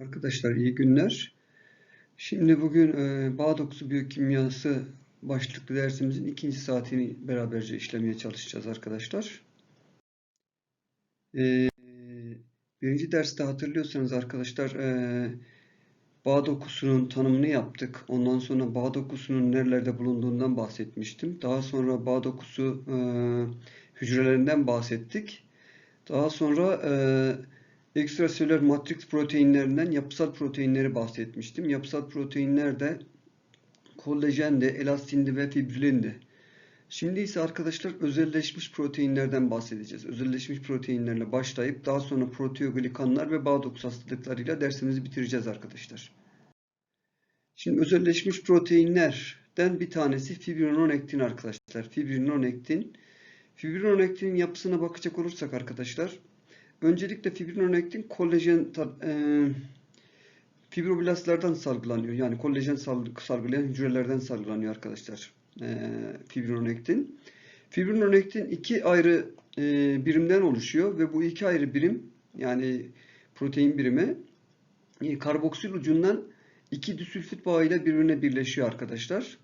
Arkadaşlar iyi günler. Şimdi bugün e, bağ dokusu biyokimyası başlıklı dersimizin ikinci saatini beraberce işlemeye çalışacağız arkadaşlar. E, birinci derste hatırlıyorsanız arkadaşlar e, bağ dokusunun tanımını yaptık. Ondan sonra bağ dokusunun nerelerde bulunduğundan bahsetmiştim. Daha sonra bağ dokusu e, hücrelerinden bahsettik. Daha sonra e, ekstraselüler matrix proteinlerinden yapısal proteinleri bahsetmiştim. Yapısal proteinler de kollajendi, elastindi ve fibrilindi. Şimdi ise arkadaşlar özelleşmiş proteinlerden bahsedeceğiz. Özelleşmiş proteinlerle başlayıp daha sonra proteoglikanlar ve bağ dokusu hastalıklarıyla dersimizi bitireceğiz arkadaşlar. Şimdi özelleşmiş proteinlerden bir tanesi fibrinonektin arkadaşlar. Fibrinonektin. Fibrinonektin yapısına bakacak olursak arkadaşlar Öncelikle fibrinonektin kolajen e, fibroblastlardan salgılanıyor. Yani kolajen salgılayan hücrelerden salgılanıyor arkadaşlar. E, fibrinonektin. Fibrinonektin iki ayrı e, birimden oluşuyor ve bu iki ayrı birim yani protein birimi e, karboksil ucundan iki disülfit bağıyla birbirine birleşiyor arkadaşlar.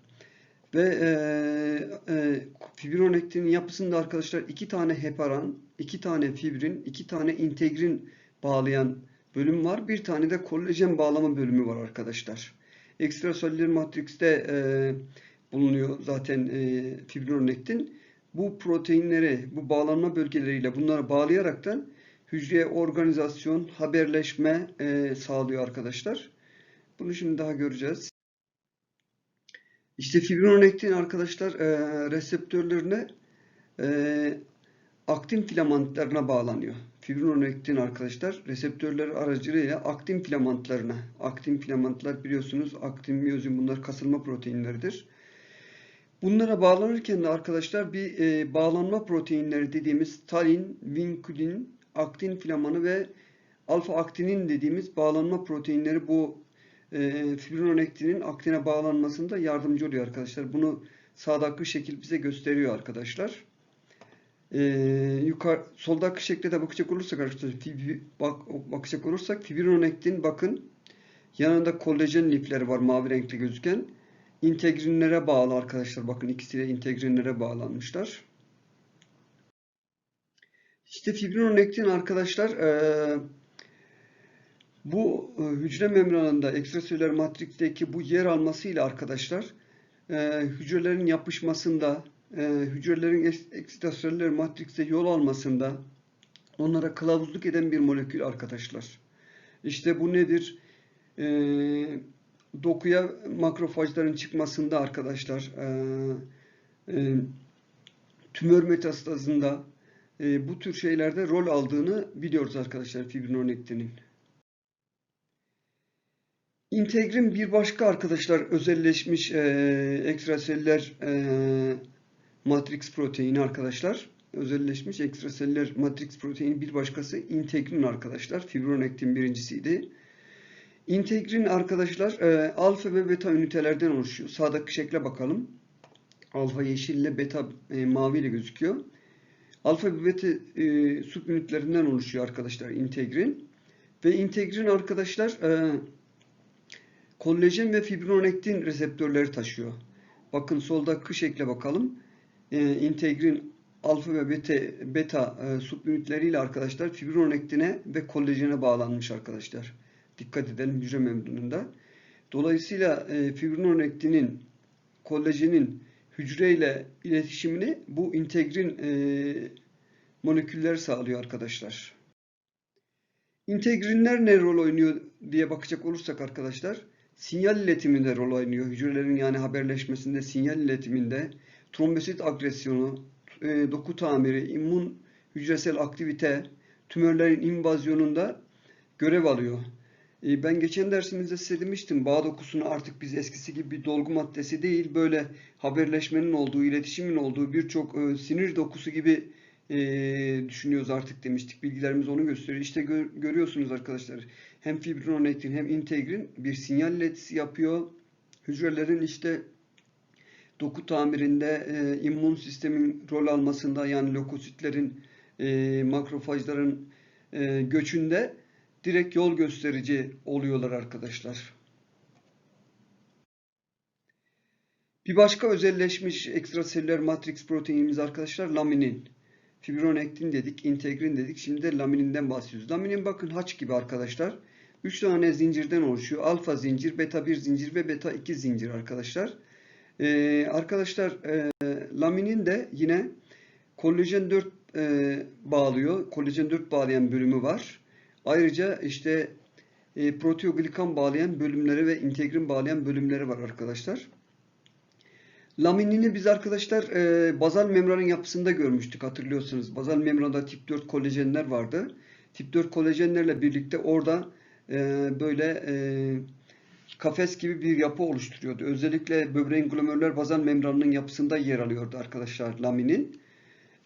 Ve e, e, fibrinonektinin yapısında arkadaşlar iki tane heparan, iki tane fibrin, iki tane integrin bağlayan bölüm var. Bir tane de kolajen bağlama bölümü var arkadaşlar. Ekstraselüler matrikste e, bulunuyor zaten e, fibrinonektin. Bu proteinleri, bu bağlanma bölgeleriyle bunları bağlayaraktan hücreye organizasyon, haberleşme e, sağlıyor arkadaşlar. Bunu şimdi daha göreceğiz. İşte fibrinonektin arkadaşlar e, reseptörlerine e, aktin filamentlarına bağlanıyor. Fibrinonektin arkadaşlar reseptörler aracılığıyla aktin filamentlarına. Aktin filamentlar biliyorsunuz aktin, miyozin bunlar kasılma proteinleridir. Bunlara bağlanırken de arkadaşlar bir e, bağlanma proteinleri dediğimiz talin, vinkulin, aktin filamanı ve alfa aktinin dediğimiz bağlanma proteinleri bu e, fibrinonektinin aktine bağlanmasında yardımcı oluyor arkadaşlar. Bunu sağdaki şekil bize gösteriyor arkadaşlar. E, yukarı soldaki şekle de bakacak olursak arkadaşlar bak, bakacak olursak fibrinonektin bakın yanında kolajen lifleri var mavi renkli gözüken. integrinlere bağlı arkadaşlar. Bakın ikisi de integrinlere bağlanmışlar. İşte fibrinonektin arkadaşlar eee bu e, hücre membranında ekstraselüler matriksteki bu yer almasıyla arkadaşlar e, hücrelerin yapışmasında, e, hücrelerin ekstraselüler matrikste yol almasında onlara kılavuzluk eden bir molekül arkadaşlar. İşte bu nedir? Dokuya makrofajların çıkmasında arkadaşlar, tümör metastazında bu tür şeylerde rol aldığını biliyoruz arkadaşlar fibrinonektinin. İntegrin bir başka arkadaşlar özelleşmiş e, ekstraseller e, matrix proteini arkadaşlar. Özelleşmiş ekstraseller matrix proteini bir başkası integrin arkadaşlar. Fibronektin birincisiydi. İntegrin arkadaşlar e, alfa ve beta ünitelerden oluşuyor. Sağdaki şekle bakalım. Alfa yeşille beta e, mavi ile gözüküyor. Alfa ve beta e, subünitlerinden oluşuyor arkadaşlar integrin. Ve integrin arkadaşlar e, kollajen ve fibronektin reseptörleri taşıyor. Bakın solda kış ekle bakalım. Ee, integrin alfa ve beta, beta e, subünitleriyle arkadaşlar fibrinonektine ve kollajene bağlanmış arkadaşlar. Dikkat edelim hücre membranında. Dolayısıyla e, fibrinonektinin, kollajenin hücreyle iletişimini bu integrin e, moleküller sağlıyor arkadaşlar. İntegrinler ne rol oynuyor diye bakacak olursak arkadaşlar sinyal iletiminde rol oynuyor. Hücrelerin yani haberleşmesinde, sinyal iletiminde, trombosit agresyonu, e, doku tamiri, immün hücresel aktivite, tümörlerin invazyonunda görev alıyor. E, ben geçen dersimizde size demiştim bağ dokusunu artık biz eskisi gibi bir dolgu maddesi değil böyle haberleşmenin olduğu, iletişimin olduğu birçok e, sinir dokusu gibi e, düşünüyoruz artık demiştik. Bilgilerimiz onu gösteriyor. İşte gör, görüyorsunuz arkadaşlar. Hem fibrinonektin hem integrin bir sinyal iletisi yapıyor. Hücrelerin işte doku tamirinde, e, immün sistemin rol almasında yani lökositlerin, e, makrofajların e, göçünde direkt yol gösterici oluyorlar arkadaşlar. Bir başka özelleşmiş ekstraselüler matrix proteinimiz arkadaşlar laminin. Fibronektin dedik, integrin dedik. Şimdi de lamininden bahsediyoruz. Laminin bakın haç gibi arkadaşlar. 3 tane zincirden oluşuyor. Alfa zincir, beta 1 zincir ve beta 2 zincir arkadaşlar. Ee, arkadaşlar e, laminin de yine kolajen 4 e, bağlıyor. Kolajen 4 bağlayan bölümü var. Ayrıca işte e, proteoglikan bağlayan bölümleri ve integrin bağlayan bölümleri var arkadaşlar. Laminini biz arkadaşlar e, bazal membranın yapısında görmüştük hatırlıyorsunuz. Bazal membranda tip 4 kolajenler vardı. Tip 4 kolajenlerle birlikte orada e, böyle e, kafes gibi bir yapı oluşturuyordu. Özellikle böbreğin glomerüler bazal membranının yapısında yer alıyordu arkadaşlar laminin.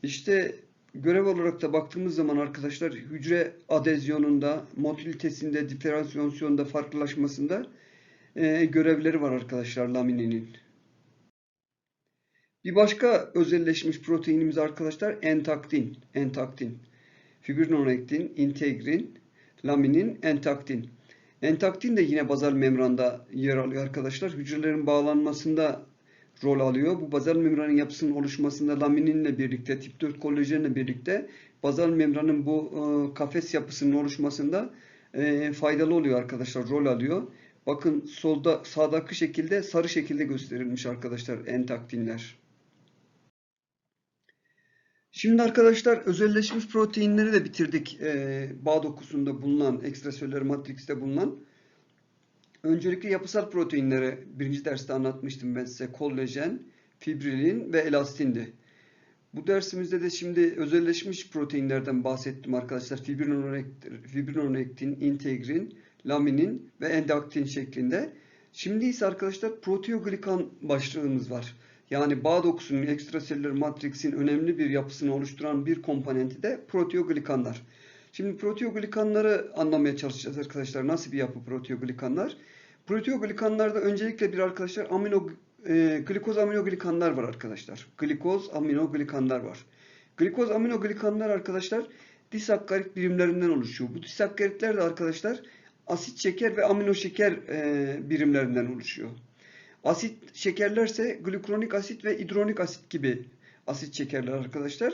İşte görev olarak da baktığımız zaman arkadaşlar hücre adezyonunda, motilitesinde, diferansiyasyonda, farklılaşmasında e, görevleri var arkadaşlar lamininin. Bir başka özelleşmiş proteinimiz arkadaşlar entaktin. Entaktin. Fibrinolektin, integrin, laminin, entaktin. Entaktin de yine bazal membranda yer alıyor arkadaşlar. Hücrelerin bağlanmasında rol alıyor. Bu bazal membranın yapısının oluşmasında lamininle birlikte, tip 4 kolajenle birlikte bazal membranın bu e, kafes yapısının oluşmasında e, faydalı oluyor arkadaşlar. Rol alıyor. Bakın solda sağdaki şekilde sarı şekilde gösterilmiş arkadaşlar entaktinler. Şimdi arkadaşlar özelleşmiş proteinleri de bitirdik. Ee, bağ dokusunda bulunan, ekstraselüler matrikste bulunan. Öncelikle yapısal proteinleri birinci derste anlatmıştım ben size. Kollajen, fibrilin ve elastindi. Bu dersimizde de şimdi özelleşmiş proteinlerden bahsettim arkadaşlar. Fibrinolektin, integrin, laminin ve endaktin şeklinde. Şimdi ise arkadaşlar proteoglikan başlığımız var. Yani bağ dokusunun ekstraselüler matriksin önemli bir yapısını oluşturan bir komponenti de proteoglikanlar. Şimdi proteoglikanları anlamaya çalışacağız arkadaşlar. Nasıl bir yapı proteoglikanlar? Proteoglikanlarda öncelikle bir arkadaşlar amino e, glikoz aminoglikanlar var arkadaşlar. Glikoz aminoglikanlar var. Glikoz aminoglikanlar arkadaşlar disakkarit birimlerinden oluşuyor. Bu disakkaritler de arkadaşlar asit şeker ve amino şeker e, birimlerinden oluşuyor. Asit şekerlerse glukronik asit ve hidronik asit gibi asit şekerler arkadaşlar.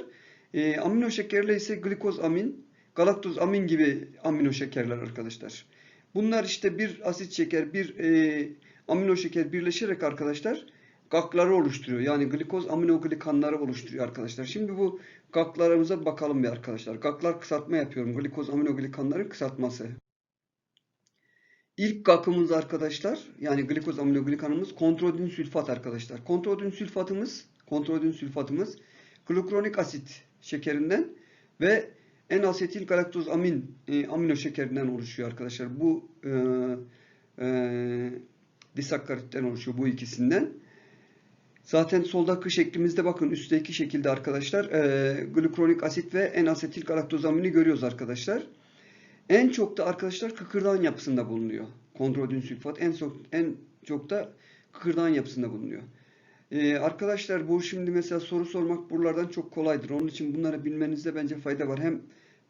E, amino şekerler ise glikoz amin, galaktoz amin gibi amino şekerler arkadaşlar. Bunlar işte bir asit şeker, bir e, amino şeker birleşerek arkadaşlar gakları oluşturuyor. Yani glikoz aminoglikanları oluşturuyor arkadaşlar. Şimdi bu gaklarımıza bakalım bir arkadaşlar. Gaklar kısaltma yapıyorum. Glikoz aminoglikanların kısaltması. İlk gakımız arkadaşlar yani glikoz aminoglikanımız kontrodin sülfat arkadaşlar. Kontrodin sülfatımız kontrodin sülfatımız glukronik asit şekerinden ve en asetil galaktoz amin e, amino şekerinden oluşuyor arkadaşlar. Bu e, e, disakkaritten oluşuyor bu ikisinden. Zaten soldaki şeklimizde bakın üstteki şekilde arkadaşlar e, glukronik asit ve en asetil galaktoz amini görüyoruz arkadaşlar. En çok da arkadaşlar kıkırdağın yapısında bulunuyor. Kontrodin sülfat en çok, en çok da kıkırdağın yapısında bulunuyor. Ee, arkadaşlar bu şimdi mesela soru sormak buralardan çok kolaydır. Onun için bunları bilmenizde bence fayda var. Hem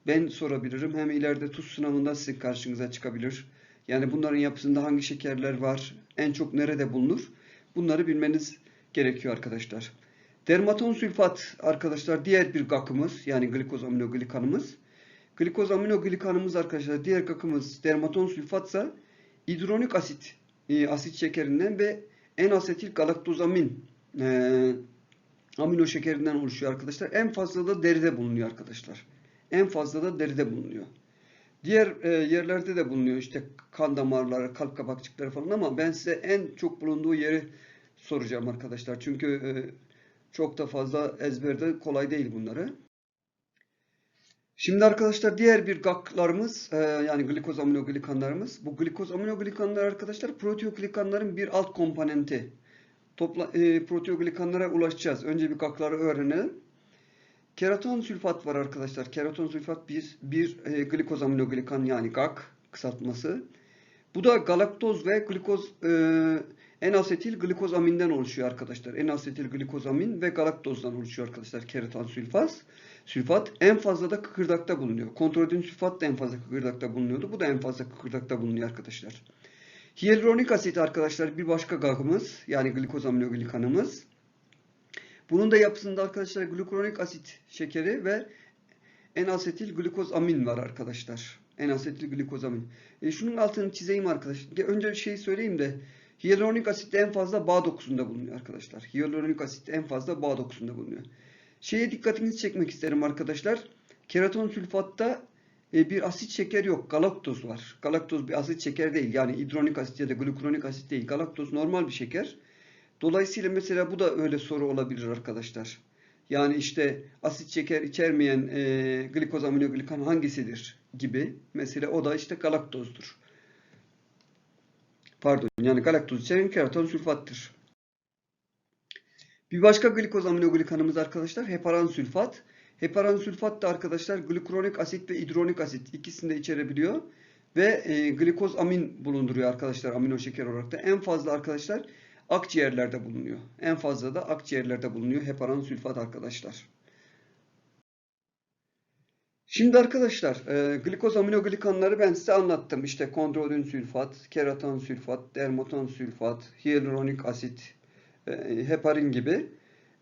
ben sorabilirim hem ileride TUS sınavında sizin karşınıza çıkabilir. Yani bunların yapısında hangi şekerler var, en çok nerede bulunur? Bunları bilmeniz gerekiyor arkadaşlar. Dermaton sülfat arkadaşlar diğer bir gakımız yani glikoz aminoglikanımız. Glikoz aminoglikanımız arkadaşlar diğer gakımız dermaton sülfatsa hidronik asit e, asit şekerinden ve en-asetil galaktozamin e, amino şekerinden oluşuyor arkadaşlar. En fazla da deride bulunuyor arkadaşlar. En fazla da deride bulunuyor. Diğer e, yerlerde de bulunuyor işte kan damarları, kalp kabakçıkları falan ama ben size en çok bulunduğu yeri soracağım arkadaşlar. Çünkü e, çok da fazla ezberde kolay değil bunları. Şimdi arkadaşlar diğer bir GAK'larımız e, yani glikoz aminoglikanlarımız. Bu glikoz aminoglikanlar arkadaşlar proteoglikanların bir alt komponenti. Topla, e, proteoglikanlara ulaşacağız. Önce bir GAK'ları öğrenelim. Keraton sülfat var arkadaşlar. Keraton sülfat bir, bir e, glikoz aminoglikan yani GAK kısaltması. Bu da galaktoz ve glikoz e, en-asetil glikozaminden oluşuyor arkadaşlar. En-asetil glikozamin ve galaktozdan oluşuyor arkadaşlar keraton sülfat. Sülfat. En fazla da kıkırdakta bulunuyor. Kontrodin sülfat da en fazla kıkırdakta bulunuyordu. Bu da en fazla kıkırdakta bulunuyor arkadaşlar. Hyaluronik asit arkadaşlar bir başka gagımız. Yani glikosaminoglikanımız. Bunun da yapısında arkadaşlar glukuronik asit şekeri ve N-asetil glikozamin var arkadaşlar. N-asetil glikozamin. E, şunun altını çizeyim arkadaşlar. Önce şey söyleyeyim de hyaluronik asit en fazla bağ dokusunda bulunuyor arkadaşlar. Hyaluronik asit en fazla bağ dokusunda bulunuyor. Şeye dikkatinizi çekmek isterim arkadaşlar. Keraton sülfatta e, bir asit şeker yok. Galaktoz var. Galaktoz bir asit şeker değil. Yani hidronik asit ya da glukuronik asit değil. Galaktoz normal bir şeker. Dolayısıyla mesela bu da öyle soru olabilir arkadaşlar. Yani işte asit şeker içermeyen e, glikosaminoglikan hangisidir gibi. Mesela o da işte galaktozdur. Pardon yani galaktoz içeren keraton sülfattır. Bir başka glikosaminoglikanımız arkadaşlar heparan sülfat. Heparan sülfat da arkadaşlar glukronik asit ve hidronik asit ikisini de içerebiliyor. Ve e, glikoz amin bulunduruyor arkadaşlar amino şeker olarak da. En fazla arkadaşlar akciğerlerde bulunuyor. En fazla da akciğerlerde bulunuyor heparan sülfat arkadaşlar. Şimdi arkadaşlar e, glikoz aminoglikanları ben size anlattım. İşte kondrodin sülfat, keraton sülfat, dermaton sülfat, hyaluronik asit, heparin gibi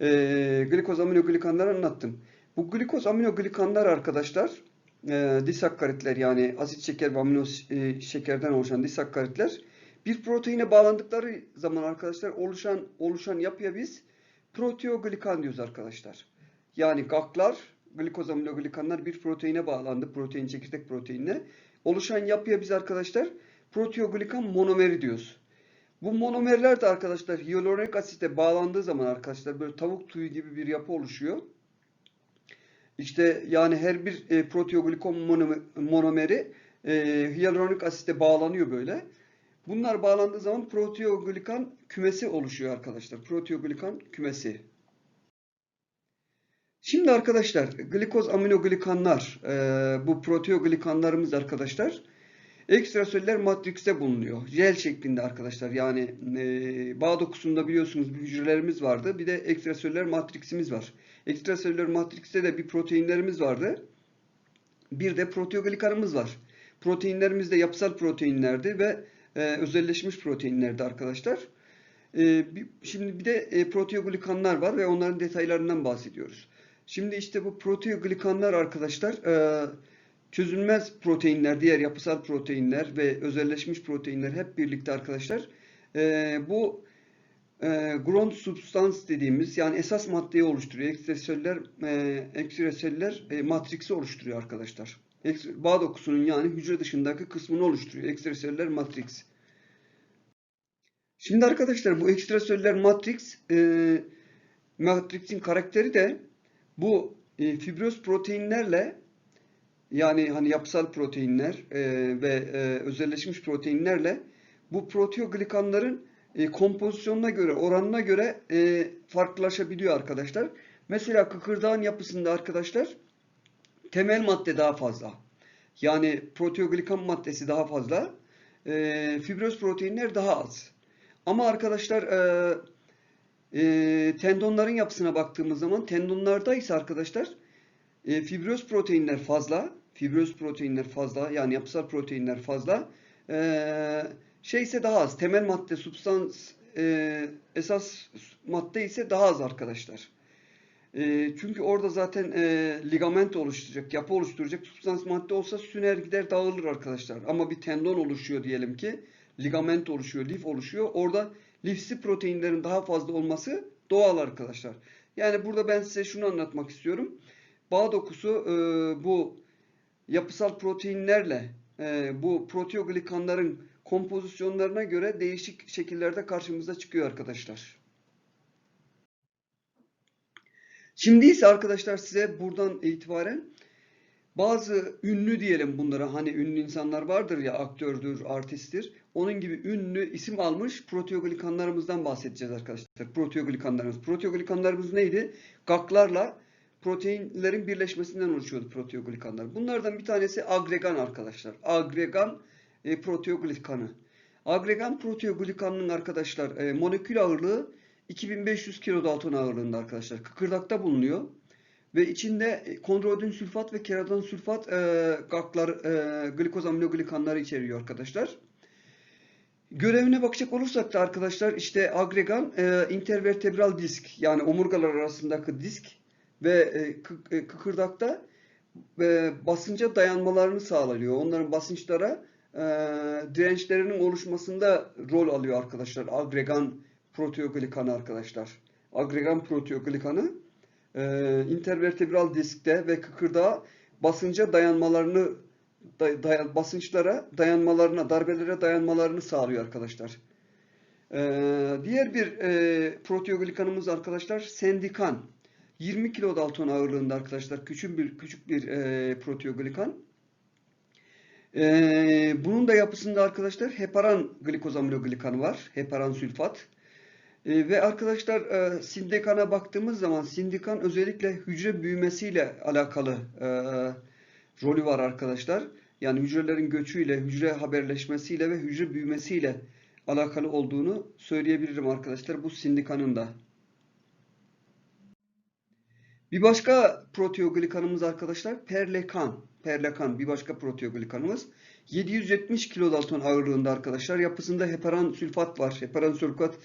e, glikoz aminoglikanları anlattım. Bu glikoz aminoglikanlar arkadaşlar e, disakkaritler yani asit şeker ve amino e, şekerden oluşan disakkaritler bir proteine bağlandıkları zaman arkadaşlar oluşan oluşan yapıya biz proteoglikan diyoruz arkadaşlar. Yani gaklar, glikosaminoglikanlar bir proteine bağlandı. Protein çekirdek proteinine. Oluşan yapıya biz arkadaşlar proteoglikan monomeri diyoruz. Bu monomerler de arkadaşlar hyaluronik asite bağlandığı zaman arkadaşlar böyle tavuk tüyü gibi bir yapı oluşuyor. İşte yani her bir e, proteoglikon monomeri e, hyaluronik asite bağlanıyor böyle. Bunlar bağlandığı zaman proteoglikan kümesi oluşuyor arkadaşlar. Proteoglikan kümesi. Şimdi arkadaşlar glikoz aminoglikanlar e, bu proteoglikanlarımız arkadaşlar ekstraselüler matrikste bulunuyor. Jel şeklinde arkadaşlar. Yani e, bağ dokusunda biliyorsunuz bir hücrelerimiz vardı. Bir de ekstraselüler matriksimiz var. Ekstraselüler matrikste de bir proteinlerimiz vardı. Bir de proteoglikanımız var. Proteinlerimiz de yapısal proteinlerdi ve e, özelleşmiş proteinlerdi arkadaşlar. E, şimdi bir de e, proteoglikanlar var ve onların detaylarından bahsediyoruz. Şimdi işte bu proteoglikanlar arkadaşlar e, çözülmez proteinler, diğer yapısal proteinler ve özelleşmiş proteinler hep birlikte arkadaşlar e, bu e, ground substance dediğimiz yani esas maddeyi oluşturuyor. Ekstraselüler e, ekstraselüler e, matriksi oluşturuyor arkadaşlar. Bağ dokusunun yani hücre dışındaki kısmını oluşturuyor. Ekstraselüler matrix. Şimdi arkadaşlar bu ekstraselüler matrix e, matrixin karakteri de bu e, fibroz proteinlerle yani hani yapısal proteinler e, ve e, özelleşmiş proteinlerle bu proteoglikanların e, kompozisyonuna göre, oranına göre e, farklılaşabiliyor arkadaşlar. Mesela kıkırdağın yapısında arkadaşlar temel madde daha fazla. Yani proteoglikan maddesi daha fazla. E, fibroz proteinler daha az. Ama arkadaşlar e, e, tendonların yapısına baktığımız zaman tendonlarda ise arkadaşlar e, fibroz proteinler fazla. Fibroz proteinler fazla. Yani yapısal proteinler fazla. E, şey ise daha az. Temel madde, substans, e, esas madde ise daha az arkadaşlar. E, çünkü orada zaten e, ligament oluşturacak, yapı oluşturacak substans madde olsa süner gider dağılır arkadaşlar. Ama bir tendon oluşuyor diyelim ki. Ligament oluşuyor, lif oluşuyor. Orada lifsi proteinlerin daha fazla olması doğal arkadaşlar. Yani burada ben size şunu anlatmak istiyorum. Bağ dokusu e, bu yapısal proteinlerle e, bu proteoglikanların kompozisyonlarına göre değişik şekillerde karşımıza çıkıyor arkadaşlar. Şimdi ise arkadaşlar size buradan itibaren bazı ünlü diyelim bunlara hani ünlü insanlar vardır ya aktördür, artisttir. Onun gibi ünlü isim almış proteoglikanlarımızdan bahsedeceğiz arkadaşlar. Proteoglikanlarımız. Proteoglikanlarımız neydi? Gaklarla proteinlerin birleşmesinden oluşuyordu proteoglikanlar. Bunlardan bir tanesi agregan arkadaşlar. Agregan e, proteoglikanı. Agregan proteoglikanının arkadaşlar e, molekül ağırlığı 2500 kilodalton ağırlığında arkadaşlar. Kıkırdakta bulunuyor. ve içinde kondroitin sülfat ve keratin sülfat e, gaklar, e, glikoz aminoglikanları içeriyor arkadaşlar. Görevine bakacak olursak da arkadaşlar işte agregan e, intervertebral disk yani omurgalar arasındaki disk ve e, e, kıkırdakta e, basınca dayanmalarını sağlıyor. Onların basınçlara dirençlerinin oluşmasında rol alıyor arkadaşlar. Agregan proteoglikanı arkadaşlar. Agregan proteoglikanı intervertebral diskte ve kıkırdağa basınca dayanmalarını day- dayan- basınçlara dayanmalarına, darbelere dayanmalarını sağlıyor arkadaşlar. Ee, diğer bir e, proteoglikanımız arkadaşlar sendikan. 20 kilodalton ağırlığında arkadaşlar küçük bir küçük bir e, proteoglikan. Ee, bunun da yapısında arkadaşlar heparan glikosaminoglikanı var. Heparan sülfat. Ee, ve arkadaşlar e, sindikana baktığımız zaman sindikan özellikle hücre büyümesiyle alakalı e, rolü var arkadaşlar. Yani hücrelerin göçüyle, hücre haberleşmesiyle ve hücre büyümesiyle alakalı olduğunu söyleyebilirim arkadaşlar bu sindikanın da. Bir başka proteoglikanımız arkadaşlar perlekan. Perlekan bir başka proteoglikanımız. 770 kilodalton ağırlığında arkadaşlar. Yapısında heparan sülfat var. Heparan sülfat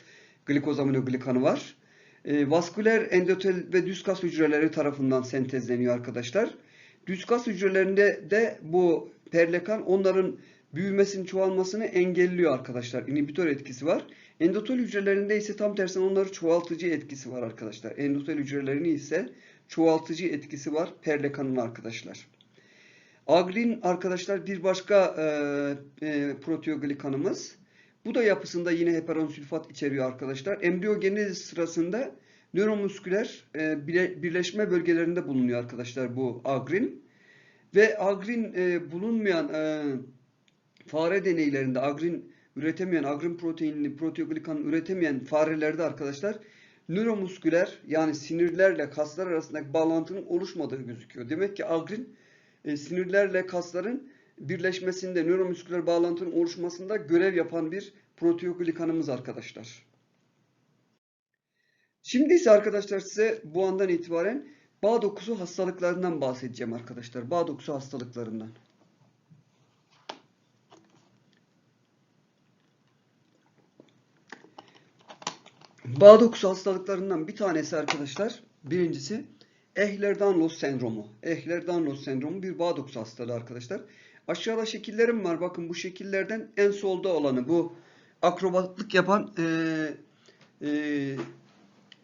glikosaminoglikanı var. E, vasküler endotel ve düz kas hücreleri tarafından sentezleniyor arkadaşlar. Düz kas hücrelerinde de bu perlekan onların büyümesini, çoğalmasını engelliyor arkadaşlar. İnhibitör etkisi var. Endotel hücrelerinde ise tam tersine onları çoğaltıcı etkisi var arkadaşlar. Endotel hücrelerini ise çoğaltıcı etkisi var perlekanın arkadaşlar. Agrin arkadaşlar bir başka e, e, proteoglikanımız. Bu da yapısında yine heparan sülfat içeriyor arkadaşlar. Embriyogenez sırasında nöromusküler e, bile- birleşme bölgelerinde bulunuyor arkadaşlar bu agrin. Ve agrin e, bulunmayan e, fare deneylerinde agrin üretemeyen, agrin proteinli proteoglikan üretemeyen farelerde arkadaşlar nöromusküler yani sinirlerle kaslar arasındaki bağlantının oluşmadığı gözüküyor. Demek ki agrin e, sinirlerle kasların birleşmesinde, nöromusküler bağlantının oluşmasında görev yapan bir proteoglikanımız arkadaşlar. Şimdi ise arkadaşlar size bu andan itibaren bağ dokusu hastalıklarından bahsedeceğim arkadaşlar. Bağ dokusu hastalıklarından. Bağ dokusu hastalıklarından bir tanesi arkadaşlar. Birincisi Ehlers-Danlos sendromu. Ehlers-Danlos sendromu bir bağ dokusu hastalığı arkadaşlar. Aşağıda şekillerim var. Bakın bu şekillerden en solda olanı bu akrobatlık yapan eee eee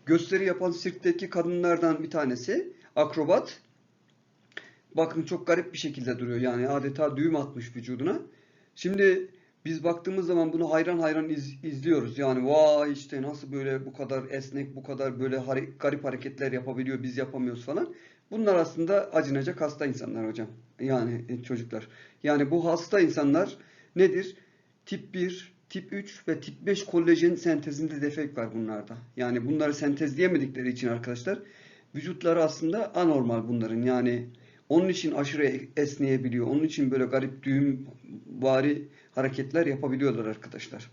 gösteri yapan sirkteki kadınlardan bir tanesi. Akrobat. Bakın çok garip bir şekilde duruyor. Yani adeta düğüm atmış vücuduna. Şimdi biz baktığımız zaman bunu hayran hayran iz- izliyoruz. Yani vay işte nasıl böyle bu kadar esnek, bu kadar böyle hari- garip hareketler yapabiliyor, biz yapamıyoruz falan. Bunlar aslında acınacak hasta insanlar hocam. Yani e, çocuklar. Yani bu hasta insanlar nedir? Tip 1, tip 3 ve tip 5 kolajen sentezinde defekt var bunlarda. Yani bunları sentezleyemedikleri için arkadaşlar vücutları aslında anormal bunların. Yani onun için aşırı esneyebiliyor. Onun için böyle garip düğüm vari hareketler yapabiliyorlar arkadaşlar.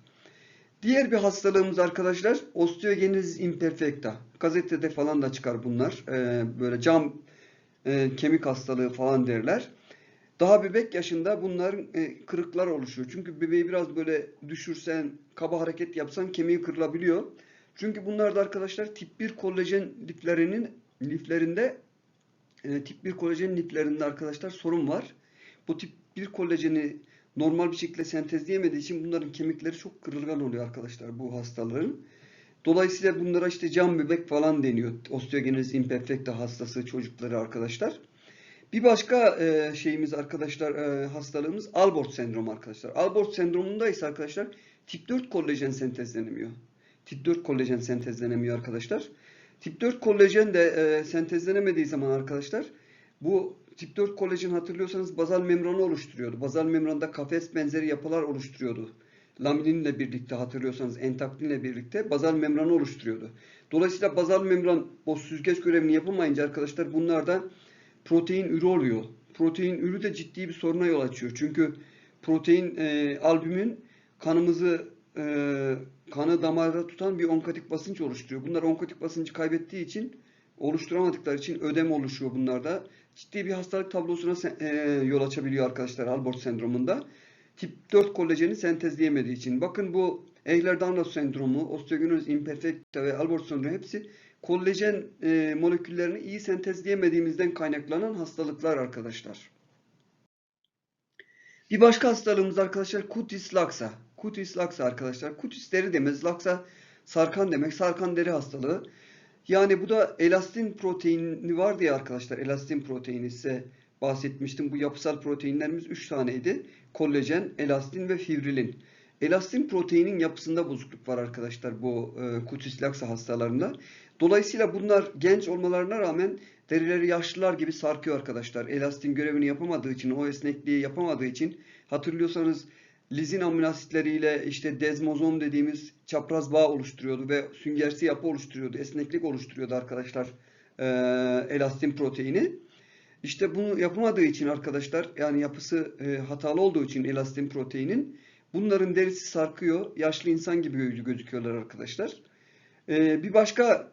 Diğer bir hastalığımız arkadaşlar osteogenesis imperfecta. Gazetede falan da çıkar bunlar. Ee, böyle cam e, kemik hastalığı falan derler. Daha bebek yaşında bunların e, kırıklar oluşuyor. Çünkü bebeği biraz böyle düşürsen, kaba hareket yapsan kemiği kırılabiliyor. Çünkü bunlar da arkadaşlar tip 1 kolajen liflerinin liflerinde e, tip 1 kolajen liflerinde arkadaşlar sorun var. Bu tip 1 kolajeni normal bir şekilde sentezleyemediği için bunların kemikleri çok kırılgan oluyor arkadaşlar bu hastaların. Dolayısıyla bunlara işte cam bebek falan deniyor. Osteogenesis imperfecta hastası çocukları arkadaşlar. Bir başka e, şeyimiz arkadaşlar e, hastalığımız Albort sendromu arkadaşlar. Albort sendromunda ise arkadaşlar tip 4 kolajen sentezlenemiyor. Tip 4 kolajen sentezlenemiyor arkadaşlar. Tip 4 kolajen de e, sentezlenemediği zaman arkadaşlar bu tip 4 kolajen hatırlıyorsanız bazal membranı oluşturuyordu. Bazal membranda kafes benzeri yapılar oluşturuyordu. Lamininle birlikte hatırlıyorsanız entaktinle birlikte bazal membranı oluşturuyordu. Dolayısıyla bazal membran o süzgeç görevini yapamayınca arkadaşlar bunlarda protein ürü oluyor. Protein ürü de ciddi bir soruna yol açıyor. Çünkü protein e, albümin kanımızı e, kanı damarda tutan bir onkotik basınç oluşturuyor. Bunlar onkotik basıncı kaybettiği için oluşturamadıkları için ödem oluşuyor bunlarda. Ciddi bir hastalık tablosuna e, yol açabiliyor arkadaşlar Albort sendromunda. Tip 4 kolajeni sentezleyemediği için. Bakın bu Ehlers-Danlos sendromu, osteogenesis imperfecta ve Albort sendromu hepsi kollajen e, moleküllerini iyi sentezleyemediğimizden kaynaklanan hastalıklar arkadaşlar. Bir başka hastalığımız arkadaşlar kutis laksa. Kutis laksa arkadaşlar. Kutis deri demez. Laksa sarkan demek. Sarkan deri hastalığı. Yani bu da elastin proteini vardı ya arkadaşlar. Elastin proteini size bahsetmiştim. Bu yapısal proteinlerimiz 3 taneydi. Kollajen, elastin ve fibrilin. Elastin proteinin yapısında bozukluk var arkadaşlar bu e, kutis laksa hastalarında. Dolayısıyla bunlar genç olmalarına rağmen derileri yaşlılar gibi sarkıyor arkadaşlar. Elastin görevini yapamadığı için, o esnekliği yapamadığı için hatırlıyorsanız lizin amino asitleriyle işte dezmozom dediğimiz çapraz bağ oluşturuyordu ve süngersi yapı oluşturuyordu, esneklik oluşturuyordu arkadaşlar e, elastin proteini. İşte bunu yapamadığı için arkadaşlar yani yapısı e, hatalı olduğu için elastin proteinin bunların derisi sarkıyor. Yaşlı insan gibi gözü- gözüküyorlar arkadaşlar. E, bir başka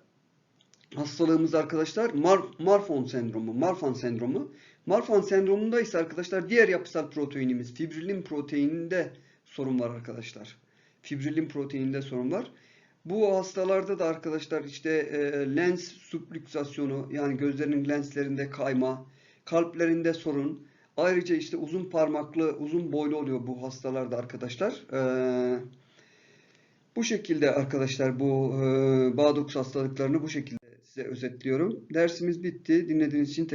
hastalığımız arkadaşlar Mar Marfan sendromu. Marfan sendromu. Marfan sendromunda ise arkadaşlar diğer yapısal proteinimiz fibrilin proteininde sorun var arkadaşlar. Fibrilin proteininde sorun var. Bu hastalarda da arkadaşlar işte e, lens sublüksasyonu yani gözlerinin lenslerinde kayma, kalplerinde sorun. Ayrıca işte uzun parmaklı, uzun boylu oluyor bu hastalarda arkadaşlar. Ee, bu şekilde arkadaşlar bu e, Bağdoks hastalıklarını bu şekilde size özetliyorum. Dersimiz bitti. Dinlediğiniz için teşekkür